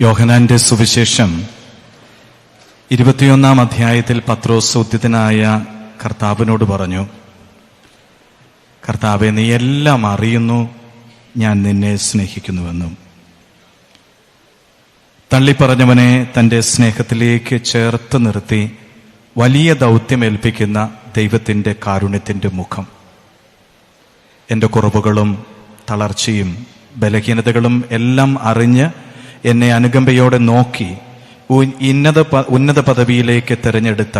യോഹനാന്റെ സുവിശേഷം ഇരുപത്തിയൊന്നാം അധ്യായത്തിൽ പത്രോസ് ഉദ്യതനായ കർത്താവിനോട് പറഞ്ഞു കർത്താവെ നീ എല്ലാം അറിയുന്നു ഞാൻ നിന്നെ സ്നേഹിക്കുന്നുവെന്നും. തള്ളിപ്പറഞ്ഞവനെ തന്റെ സ്നേഹത്തിലേക്ക് ചേർത്ത് നിർത്തി വലിയ ദൗത്യമേൽപ്പിക്കുന്ന ദൈവത്തിന്റെ കാരുണ്യത്തിന്റെ മുഖം. എന്റെ കുറവുകളും തളർച്ചയും ബലഹീനതകളും എല്ലാം അറിഞ്ഞ് എന്നെ അനുകമ്പയോടെ നോക്കി ഇന്നത ഉന്നത പദവിയിലേക്ക് തിരഞ്ഞെടുത്ത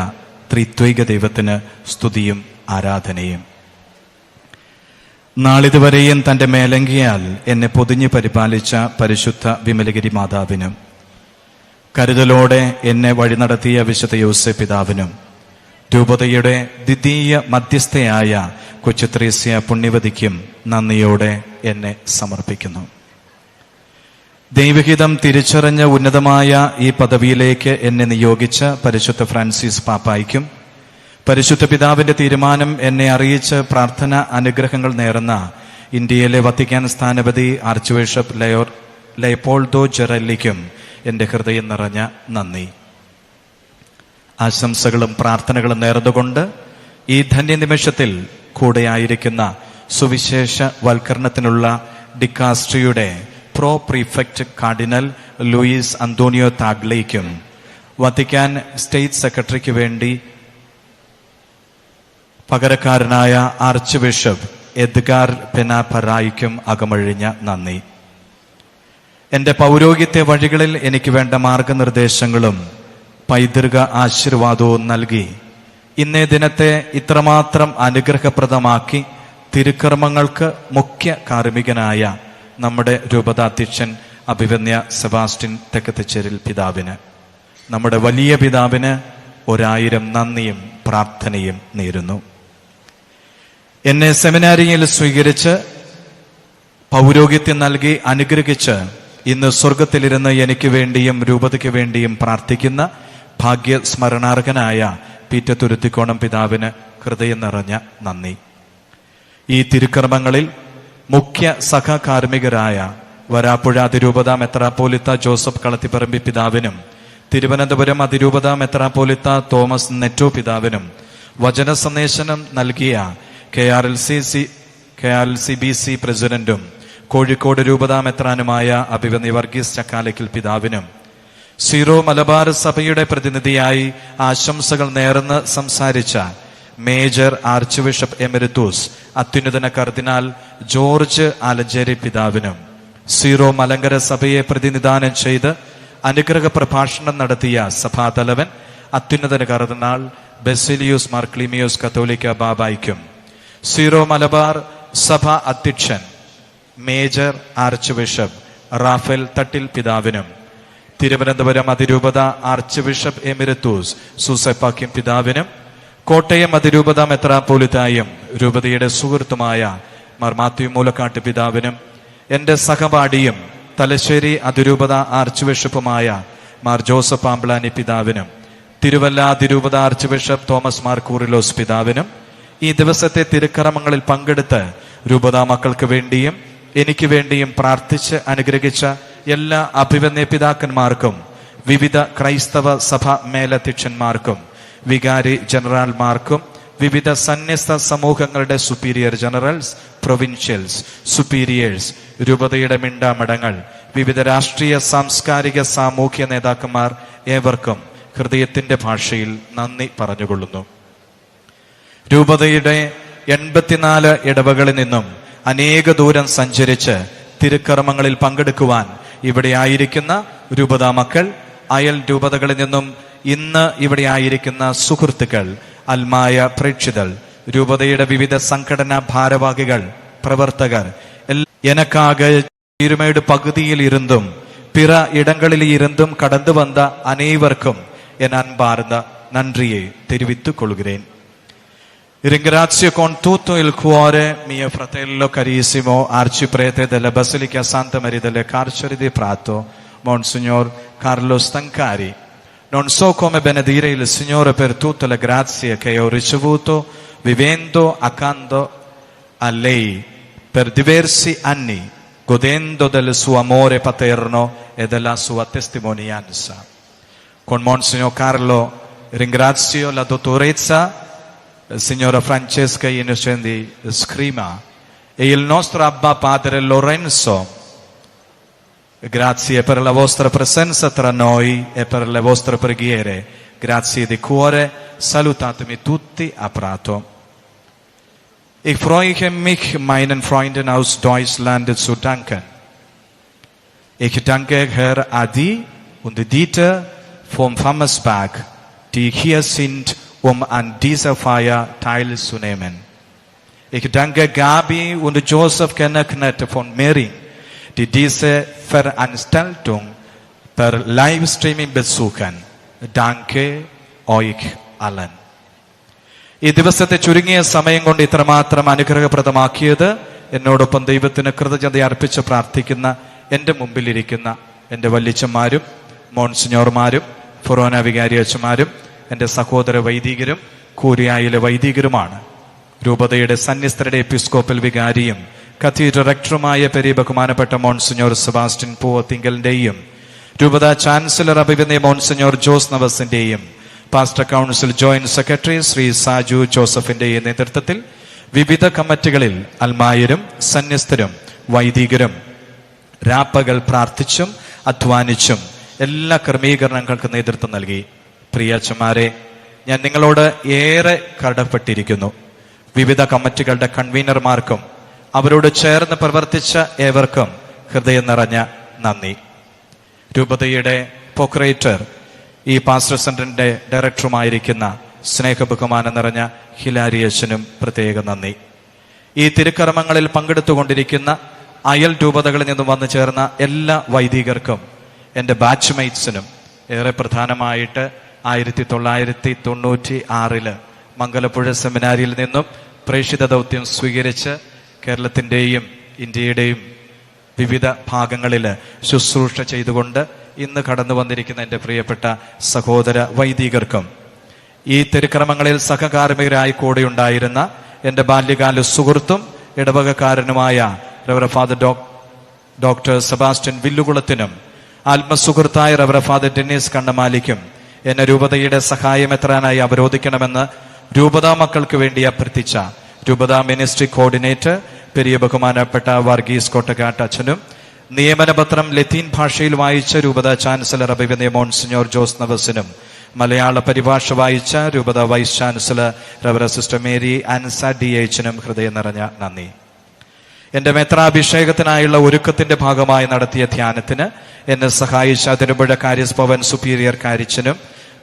ത്രിത്വൈക ദൈവത്തിന് സ്തുതിയും ആരാധനയും. നാളിതുവരെയും തന്റെ മേലങ്കിയാൽ എന്നെ പൊതിഞ്ഞു പരിപാലിച്ച പരിശുദ്ധ വിമലഗിരി മാതാവിനും കരുതലോടെ എന്നെ വഴി നടത്തിയ വിശുദ്ധ യോസെ പിതാവിനും രൂപതയുടെ ദ്വിതീയ മധ്യസ്ഥയായ കൊച്ചുത്രേസ്യ പുണ്യവതിക്കും നന്ദിയോടെ എന്നെ സമർപ്പിക്കുന്നു. ദൈവഹിതം തിരിച്ചറിഞ്ഞ ഉന്നതമായ ഈ പദവിയിലേക്ക് എന്നെ നിയോഗിച്ച പരിശുദ്ധ ഫ്രാൻസിസ് പാപ്പായ്ക്കും പരിശുദ്ധ പിതാവിന്റെ തീരുമാനം എന്നെ അറിയിച്ച് പ്രാർത്ഥന അനുഗ്രഹങ്ങൾ നേർന്ന ഇന്ത്യയിലെ വത്തിക്കാൻ സ്ഥാനപതി ആർച്ച് ബിഷപ്പ് ലയോർ ലയപ്പോൾദോ ജെറല്ലിക്കും എന്റെ ഹൃദയം നിറഞ്ഞ നന്ദി. ആശംസകളും പ്രാർത്ഥനകളും നേർന്നുകൊണ്ട് ഈ ധന്യനിമിഷത്തിൽ കൂടെയായിരിക്കുന്ന സുവിശേഷ വൽക്കരണത്തിനുള്ള ഡിക്കാസ്ട്രിയുടെ pro prefect cardinal Luis Antonio താഗ്ലേക്കും Vatican state സെക്രട്ടറിക്ക് വേണ്ടി പകരക്കാരനായ ആർച്ച് ബിഷപ്പ് എദ്ഗാർ പെനാപറായിക്കും അകമഴിഞ്ഞ നന്ദി. എന്റെ പൗരോഗ്യത്തെ വഴികളിൽ എനിക്ക് വേണ്ട മാർഗനിർദ്ദേശങ്ങളും പൈതൃക ആശീർവാദവും നൽകി ഇന്നേ ദിനത്തെ ഇത്രമാത്രം അനുഗ്രഹപ്രദമാക്കി തിരുക്കർമ്മങ്ങൾക്ക് മുഖ്യ കാർമ്മികനായ നമ്മുടെ രൂപതാധ്യക്ഷൻ അഭിവന്യ സെബാസ്റ്റിൻ തെക്കത്തച്ചേരിൽ പിതാവിന്. നമ്മുടെ വലിയ പിതാവിന് ഒരായിരം നന്ദിയും പ്രാർത്ഥനയും നേരുന്നു. എന്നെ സെമിനാരിയിൽ സ്വീകരിച്ച് പൗരോഹിത്യം നൽകി അനുഗ്രഹിച്ച് ഇന്ന് സ്വർഗത്തിലിരുന്ന് എനിക്ക് വേണ്ടിയും രൂപതയ്ക്ക് വേണ്ടിയും പ്രാർത്ഥിക്കുന്ന ഭാഗ്യസ്മരണാർഹനായ പീറ്റ തുരുത്തിക്കോണം പിതാവിന് ഹൃദയം നിറഞ്ഞ നന്ദി. ഈ തിരുക്കർമ്മങ്ങളിൽ മുഖ്യ സഹകാർമ്മികരായ വരാപ്പുഴ അതിരൂപത മെത്രാപ്പോലിത്ത ജോസഫ് കളത്തിപ്പറമ്പി പിതാവിനും തിരുവനന്തപുരം അതിരൂപത മെത്രാപ്പോലിത്ത തോമസ് നെറ്റോ പിതാവിനും വചന സന്ദേശനം നൽകിയ K R L C C K R L C B C പ്രസിഡന്റും കോഴിക്കോട് രൂപത മെത്രാനുമായ അഭിവന്ദി വർഗീസ് ചക്കാലയ്ക്കൽ പിതാവിനും സീറോ മലബാർ സഭയുടെ പ്രതിനിധിയായി ആശംസകൾ നേർന്ന് സംസാരിച്ച മേജർ ആർച്ച് ബിഷപ്പ് എമരിത്തൂസ് അത്യുന്നതന കർദിനാൽ ജോർജ് ആലഞ്ചേരി പിതാവിനും സീറോ മലങ്കര സഭയെ പ്രതിനിധാനം ചെയ്ത് അനുഗ്രഹ പ്രഭാഷണം നടത്തിയ സഭാതലവൻ അത്യുന്നതന കർദിനാൾ ബെസിലിയൂസ് മാർക്ലിമിയോസ് കത്തോലിക്ക ബാബായ്ക്കും. സീറോ മലബാർ സഭ അധ്യക്ഷൻ major archbishop Rafale Thattil പിതാവിനും. തിരുവനന്തപുരം അതിരൂപത ആർച്ച് ബിഷപ്പ് എമിരത്തൂസ് സൂസൈപ്പാക്യം പിതാവിനും. കോട്ടയം അതിരൂപത മെത്രാപ്പോലിത്തായും രൂപതയുടെ സുഹൃത്തുമായ മാർ മാത്യു മൂലക്കാട്ട് പിതാവിനും എന്റെ സഹപാഠിയും തലശ്ശേരി അതിരൂപത ആർച്ച് ബിഷപ്പുമായ മാർ ജോസഫ് ആംബ്ലാനി പിതാവിനും തിരുവല്ല അതിരൂപത archbishop Thomas Mar Koorilos പിതാവിനും ഈ ദിവസത്തെ തിരുക്കർമ്മങ്ങളിൽ പങ്കെടുത്ത് രൂപതാ മക്കൾക്ക് വേണ്ടിയും എനിക്ക് വേണ്ടിയും പ്രാർത്ഥിച്ച് അനുഗ്രഹിച്ച എല്ലാ അഭിവന്യ പിതാക്കന്മാർക്കും വിവിധ ക്രൈസ്തവ സഭ മേലധ്യക്ഷന്മാർക്കും വികാരി ജനറൽമാർക്കും വിവിധ സന്യസ്ത സമൂഹങ്ങളുടെ സുപ്പീരിയർ ജനറൽസ് പ്രൊവിൻഷ്യൽസ് സുപ്പീരിയേഴ്സ് രൂപതയുടെ മിണ്ടാമടങ്ങൾ വിവിധ രാഷ്ട്രീയ സാംസ്കാരിക സാമൂഹ്യ നേതാക്കന്മാർ ഏവർക്കും ഹൃദയത്തിന്റെ ഭാഷയിൽ നന്ദി പറഞ്ഞുകൊള്ളുന്നു. രൂപതയുടെ എൺപത്തിനാല് ഇടവകളിൽ നിന്നും അനേക ദൂരം സഞ്ചരിച്ച് തിരുക്കർമ്മങ്ങളിൽ പങ്കെടുക്കുവാൻ ഇവിടെ ആയിരിക്കുന്ന രൂപതാ മക്കൾ അയൽ രൂപതകളിൽ നിന്നും ഇന്ന് ഇവിടെ ആയിരിക്കുന്ന സുഹൃത്തുക്കൾ അൽമായ പ്രേക്ഷിതൾ രൂപതയുടെ വിവിധ സംഘടനാ ഭാരവാഹികൾ പ്രവർത്തകർ എനക്കാകെ തിരുമയുടെ പകുതിയിൽ ഇരുന്നും പിറ ഇടങ്ങളിൽ ഇരുന്നും കടന്നു വന്ന അനേവർക്കും എൻ അൻപാർന്ന നന്ദിയെ തെരുവിത്തു കൊള്ളുകേൻ ോർ Carlos Thankari Non so come benedire il Signore per tutte le grazie che ho ricevuto vivendo accanto a lei per diversi anni, godendo del suo amore paterno e della sua testimonianza. Con Monsignor Carlo ringrazio la dottoressa eh, signora Francesca Innocendi Scrima e il nostro Abba Padre Lorenzo. Grazie per la vostra presenza tra noi e per le vostre preghiere. Grazie di cuore. Salutatemi tutti a Prato. Ich freue mich, meinen Freunden aus Deutschland zu danken. Ich danke Herr Adi und Dieter vom Fammersberg, die hier sind, um an dieser Feier teilzunehmen. Ich danke Gabi und Joseph Kenneknet von Mering, diese Veranstaltung per Livestreaming besuchen. Danke euch allen. ഈ ദിവസത്തെ ചുരുങ്ങിയ സമയം കൊണ്ട് ഇത്രമാത്രം അനുഗ്രഹപ്രദമാക്കിയത് എന്നോടൊപ്പം ദൈവത്തിന് കൃതജ്ഞത അർപ്പിച്ച് പ്രാർത്ഥിക്കുന്ന എന്റെ മുമ്പിലിരിക്കുന്ന എന്റെ വല്യച്ഛന്മാരും മോൺസിഞ്ഞോർമാരും ഫൊറോന വികാരി അച്ഛന്മാരും എന്റെ സഹോദര വൈദികരും കൂരിയായിലെ വൈദികരുമാണ് രൂപതയുടെ സന്യസ്തരുടെ എപ്പിസ്കോപ്പൽ വികാരിയും കത്തീഡ്രൽ റക്ടറുമായ പെരിയ ബഹുമാനപ്പെട്ട മോൺസിഞ്ഞോർ പൂവ പൂവത്തിങ്കലിന്റെയും രൂപത ചാൻസലർ അഭിവന്യ monsignor Jose നവസിന്റെയും pastor council joint secretary Shri Saju ജോസഫിന്റെയും നേതൃത്വത്തിൽ വിവിധ കമ്മിറ്റികളിൽ അൽമായരും സന്യസ്തരും വൈദികരും രാപ്പകൽ പ്രാർത്ഥിച്ചും അധ്വാനിച്ചും എല്ലാ ക്രമീകരണങ്ങൾക്ക് നേതൃത്വം നൽകി. പ്രിയ ഞാൻ നിങ്ങളോട് ഏറെ കടപ്പെട്ടിരിക്കുന്നു. വിവിധ കമ്മിറ്റികളുടെ കൺവീനർമാർക്കും അവരോട് ചേർന്ന് പ്രവർത്തിച്ച ഏവർക്കും ഹൃദയം നിറഞ്ഞ നന്ദി. രൂപതയുടെ പൊക്രേറ്റർ ഈ പാസ്റ്റർ സെന്ററിന്റെ ഡയറക്ടറുമായിരിക്കുന്ന സ്നേഹബഹുമാനം നിറഞ്ഞ ഹിലാരിയച്ചനും പ്രത്യേക നന്ദി. ഈ തിരുക്കർമ്മങ്ങളിൽ പങ്കെടുത്തുകൊണ്ടിരിക്കുന്ന അയൽ രൂപതകളിൽ നിന്നും വന്നു ചേർന്ന എല്ലാ വൈദികർക്കും എന്റെ ബാച്ച്മേറ്റ്സിനും ഏറെ പ്രധാനമായിട്ട് ആയിരത്തി തൊള്ളായിരത്തി തൊണ്ണൂറ്റി ആറിൽ മംഗലപ്പുഴ സെമിനാരിയിൽ നിന്നും പ്രേക്ഷിത ദൗത്യം സ്വീകരിച്ച് കേരളത്തിന്റെയും ഇന്ത്യയുടെയും വിവിധ ഭാഗങ്ങളിൽ ശുശ്രൂഷ ചെയ്തുകൊണ്ട് ഇന്ന് കടന്നു വന്നിരിക്കുന്ന എന്റെ പ്രിയപ്പെട്ട സഹോദര വൈദികർക്കും ഈ തിരുക്രമങ്ങളിൽ കൂടെ ഉണ്ടായിരുന്ന എന്റെ ബാല്യകാല സുഹൃത്തും ഇടവകക്കാരനുമായ റവറ ഫാദർ ഡോ ഡോക്ടർ സെബാസ്റ്റ്യൻ വില്ലുകുളത്തിനും ആത്മസുഹൃത്തായ റവറ ഫാദർ ഡെന്നീസ് കണ്ണമാലിക്കും എന്നെ രൂപതയുടെ സഹായം എത്രാനായി അവരോധിക്കണമെന്ന് രൂപതാ മക്കൾക്ക് വേണ്ടി അഭ്യർത്ഥിച്ച രൂപതാ മിനിസ്ട്രി കോർഡിനേറ്റർ പെരിയ ബഹുമാനപ്പെട്ട വർഗീസ് കോട്ടക്കാട്ട് അച്ഛനും നിയമനപത്രം ലത്തീൻ ഭാഷയിൽ വായിച്ച രൂപത ചാൻസലർ അഭിവന്യ മോൺസിഞ്ഞോർ ജോസ് നവസിനും മലയാള പരിഭാഷ വായിച്ച രൂപത vice chancellor റവറ sister Mary ആൻസ D എച്ചിനും ഹൃദയം നിറഞ്ഞ നന്ദി. എന്റെ മെത്രാഭിഷേകത്തിനായുള്ള ഒരുക്കത്തിന്റെ ഭാഗമായി നടത്തിയ ധ്യാനത്തിന് എന്നെ സഹായിച്ച അതിരുപുഴ കാര്യസ്ഭവൻ സുപ്പീരിയർ കാരിച്ചനും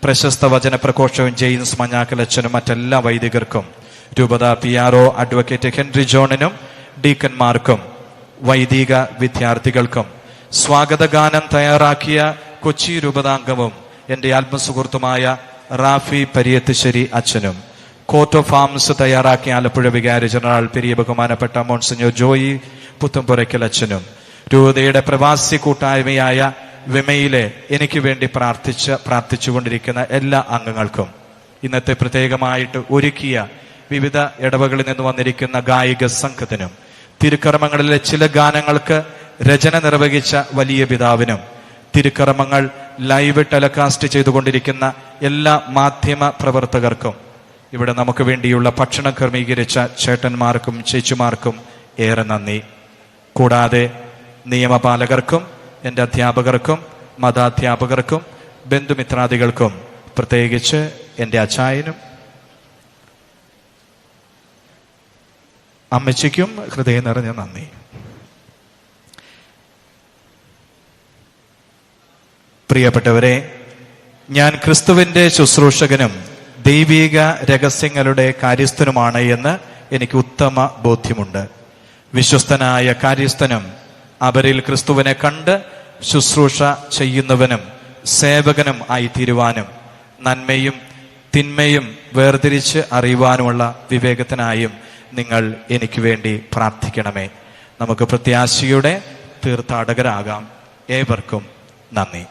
പ്രശസ്ത വചന പ്രഘോഷവും ജെയിംസ് മഞ്ഞാക്കലച്ചനും മറ്റെല്ലാ വൈദികർക്കും രൂപത P R O advocate Henry ജോണിനും ഡീക്കന്മാർക്കും വൈദിക വിദ്യാർത്ഥികൾക്കും സ്വാഗതഗാനം തയ്യാറാക്കിയ കൊച്ചി രൂപതാംഗവും എന്റെ ആത്മസുഹൃത്തുമായ റാഫി പരിയത്തുശ്ശേരി അച്ഛനും കോർട്ട് ഓഫ് ആംസ് തയ്യാറാക്കിയ ആലപ്പുഴ വികാരി ജനറൽ പെരിയ ബഹുമാനപ്പെട്ട മോൺസിഞ്ഞോ ജോയി പുത്തമ്പുരയ്ക്കൽ അച്ഛനും രൂപതയുടെ പ്രവാസി കൂട്ടായ്മയായ വിമയിലെ എനിക്ക് വേണ്ടി പ്രാർത്ഥിച്ച് പ്രാർത്ഥിച്ചുകൊണ്ടിരിക്കുന്ന എല്ലാ അംഗങ്ങൾക്കും ഇന്നത്തെ പ്രത്യേകമായിട്ട് ഒരുക്കിയ വിവിധ ഇടവകളിൽ നിന്ന് വന്നിരിക്കുന്ന ഗായിക സംഘത്തിനും തിരുക്കർമ്മങ്ങളിലെ ചില ഗാനങ്ങൾക്ക് രചന നിർവഹിച്ച വലിയ പിതാവിനും തിരുക്കർമ്മങ്ങൾ ലൈവ് ടെലികാസ്റ്റ് ചെയ്തുകൊണ്ടിരിക്കുന്ന എല്ലാ മാധ്യമ പ്രവർത്തകർക്കും ഇവിടെ നമുക്ക് വേണ്ടിയുള്ള ഭക്ഷണം ക്രമീകരിച്ച ചേട്ടന്മാർക്കും ചേച്ചിമാർക്കും ഏറെ നന്ദി. കൂടാതെ നിയമപാലകർക്കും എന്റെ അധ്യാപകർക്കും മതാധ്യാപകർക്കും ബന്ധുമിത്രാദികൾക്കും പ്രത്യേകിച്ച് എന്റെ അച്ചായനും അമ്മച്ചിക്കും ഹൃദയം നിറഞ്ഞ നന്ദി. പ്രിയപ്പെട്ടവരെ ഞാൻ ക്രിസ്തുവിന്റെ ശുശ്രൂഷകനും ദൈവിക രഹസ്യങ്ങളുടെ കാര്യസ്ഥനുമാണ് എന്ന് എനിക്ക് ഉത്തമ ബോധ്യമുണ്ട്. വിശ്വസ്തനായ കാര്യസ്ഥനും അവരിൽ ക്രിസ്തുവിനെ കണ്ട് ശുശ്രൂഷ ചെയ്യുന്നവനും സേവകനും ആയി തീരുവാനും നന്മയും തിന്മയും വേർതിരിച്ച് അറിയുവാനുമുള്ള വിവേകത്തിനായും നിങ്ങൾ എനിക്ക് വേണ്ടി പ്രാർത്ഥിക്കണമേ. നമുക്ക് പ്രത്യാശയുടെ തീർത്ഥാടകരാകാം. ഏവർക്കും നന്ദി.